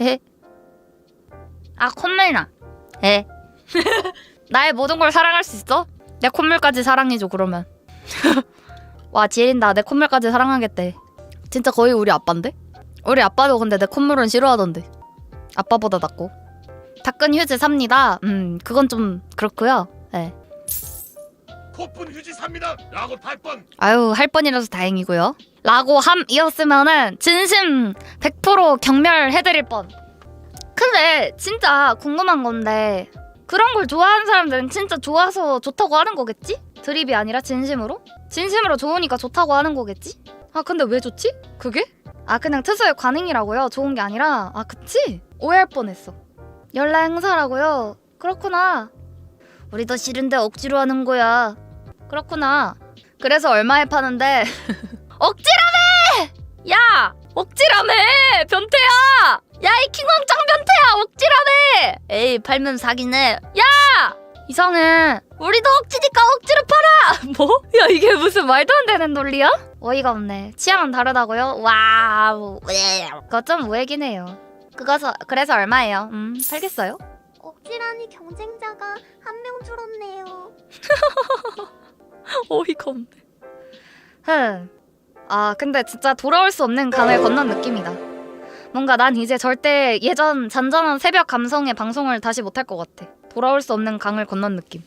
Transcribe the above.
에? 아 콧물 나. 에? 나의 모든 걸 사랑할 수 있어? 내 콧물까지 사랑해줘 그러면. 와 지린다. 내 콧물까지 사랑하겠대. 진짜 거의 우리 아빠인데? 우리 아빠도 근데 내 콧물은 싫어하던데. 아빠보다 낫고. 다끈 휴지 삽니다. 음 그건 좀 그렇고요. 예. 코푼 휴지 삽니다. 라고 8번. 아유 할 뻔이라서 다행이고요. 라고 함이었으면은 진심 100% 경멸해드릴 뻔. 근데 진짜 궁금한 건데 그런 걸 좋아하는 사람들은 진짜 좋아서 좋다고 하는 거겠지? 드립이 아니라 진심으로? 진심으로 좋으니까 좋다고 하는 거겠지? 아 근데 왜 좋지? 그게? 아 그냥 특수의 관행이라고요? 좋은 게 아니라 아 그치? 오해할 뻔했어. 연락 행사라고요? 그렇구나. 우리도 싫은데 억지로 하는 거야. 그렇구나. 그래서 얼마에 파는데 억지라며! 야 억지라며 변태야! 야 이 킹왕짱 변태야 억지라며! 에이 팔면 사기네. 야 이상해. 우리도 억지니까 억지로 팔아. 뭐? 야 이게 무슨 말도 안 되는 논리야? 어이가 없네. 취향은 다르다고요? 와우. 그거 좀 우애긴 해요. 그거서 그래서 얼마예요? 음 팔겠어요? 억지라니 경쟁자가 한 명 줄었네요. 어이가 없네. 흠. 아 근데 진짜 돌아올 수 없는 강을 건넌 느낌이다. 뭔가 난 이제 절대 예전 잔잔한 새벽 감성의 방송을 다시 못할 것 같아. 돌아올 수 없는 강을 건넌 느낌.